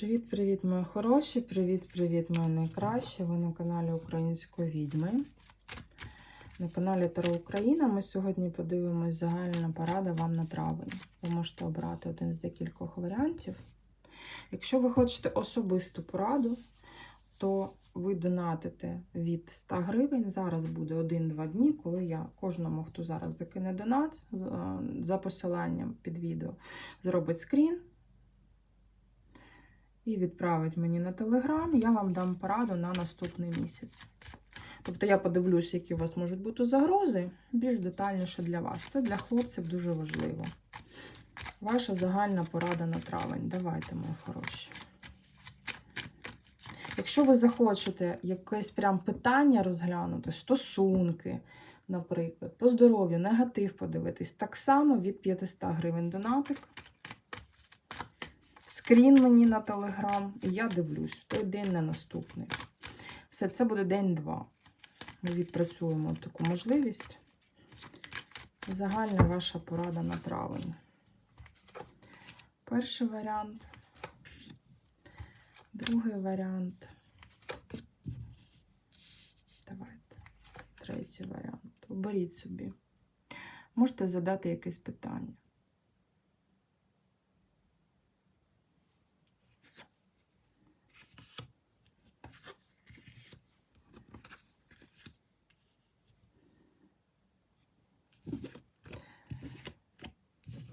Привіт-привіт, мої хороші! Привіт-привіт, мої найкращі! Ви на каналі Української відьми. На каналі Таро Україна ми сьогодні подивимось загальна порада вам на травень. Ви можете обрати один з декількох варіантів. Якщо ви хочете особисту пораду, то ви донатите від 100 гривень. Зараз буде 1-2 дні, коли я кожному, хто зараз закине донат, е, за посиланням під відео зробить скрін і відправить мені на телеграм, я вам дам пораду на наступний місяць. Тобто я подивлюсь, які у вас можуть бути загрози, більш детальніше для вас. Це для хлопців дуже важливо. Ваша загальна порада на травень. Давайте, мої хороші. Якщо ви захочете якесь прям питання розглянути, стосунки, наприклад, по здоров'ю, негатив подивитись, так само від 500 гривень донатик скрін мені на телеграм, і я дивлюсь в той день на наступний. Все, це буде день-два. Ми відпрацюємо таку можливість. Загальна ваша порада на травень. Перший варіант, другий варіант. Давайте. Третій варіант. Оберіть собі. Можете задати якесь питання.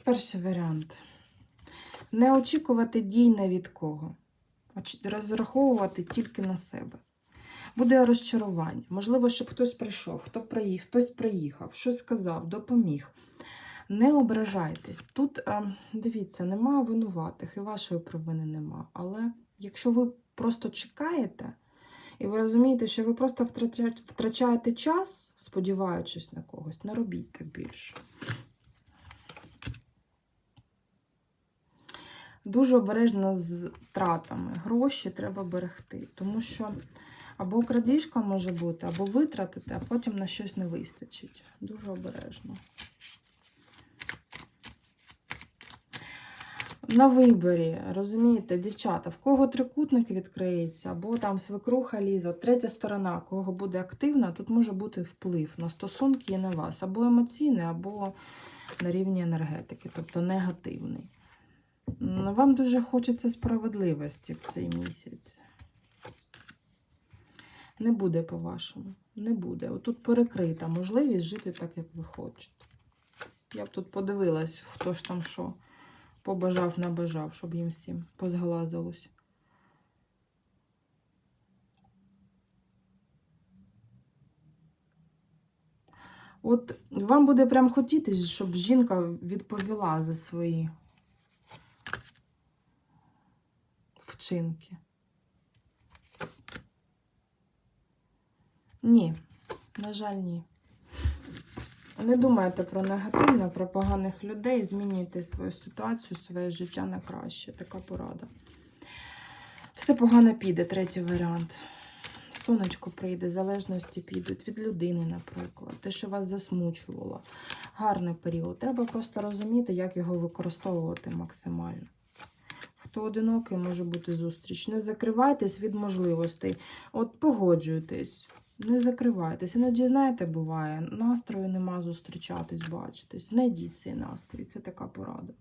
Перший варіант. Не очікувати дій не від кого. Розраховувати тільки на себе. Буде розчарування. Можливо, щоб хтось прийшов, хто приїхав, хтось приїхав, щось сказав, допоміг. Не ображайтесь. Тут, дивіться, немає винуватих і вашої провини нема. Але якщо ви просто чекаєте, і ви розумієте, що ви просто втрачаєте час, сподіваючись на когось, не робіть так більше. Дуже обережно з тратами. Гроші треба берегти, тому що або крадіжка може бути, або витратити, а потім на щось не вистачить. Дуже обережно. На виборі, розумієте, дівчата, в кого трикутник відкриється, або там свекруха ліза, третя сторона, кого буде активна, тут може бути вплив на стосунки і на вас, або емоційний, або на рівні енергетики, тобто негативний. Вам дуже хочеться справедливості в цей місяць. Не буде по-вашому. Не буде. Отут перекрита можливість жити так, як ви хочете. Я б тут подивилась, хто ж там що побажав, набажав, щоб їм всім позглазилось. От вам буде прям хотітись, щоб жінка відповіла за свої вчинки. Ні, на жаль, ні. Не думайте про негативне, про поганих людей, змінюйте свою ситуацію, своє життя на краще. Така порада. Все погано піде, третій варіант. Сонечко прийде, залежності підуть від людини, наприклад. Те, що вас засмучувало. Гарний період. Треба просто розуміти, як його використовувати максимально. Хто одинокий, може бути зустріч. Не закривайтесь від можливостей. От погоджуйтесь, не закривайтесь. Іноді, знаєте, буває, настрою нема зустрічатись, бачитись. Знайдіть цей настрій, це така порада.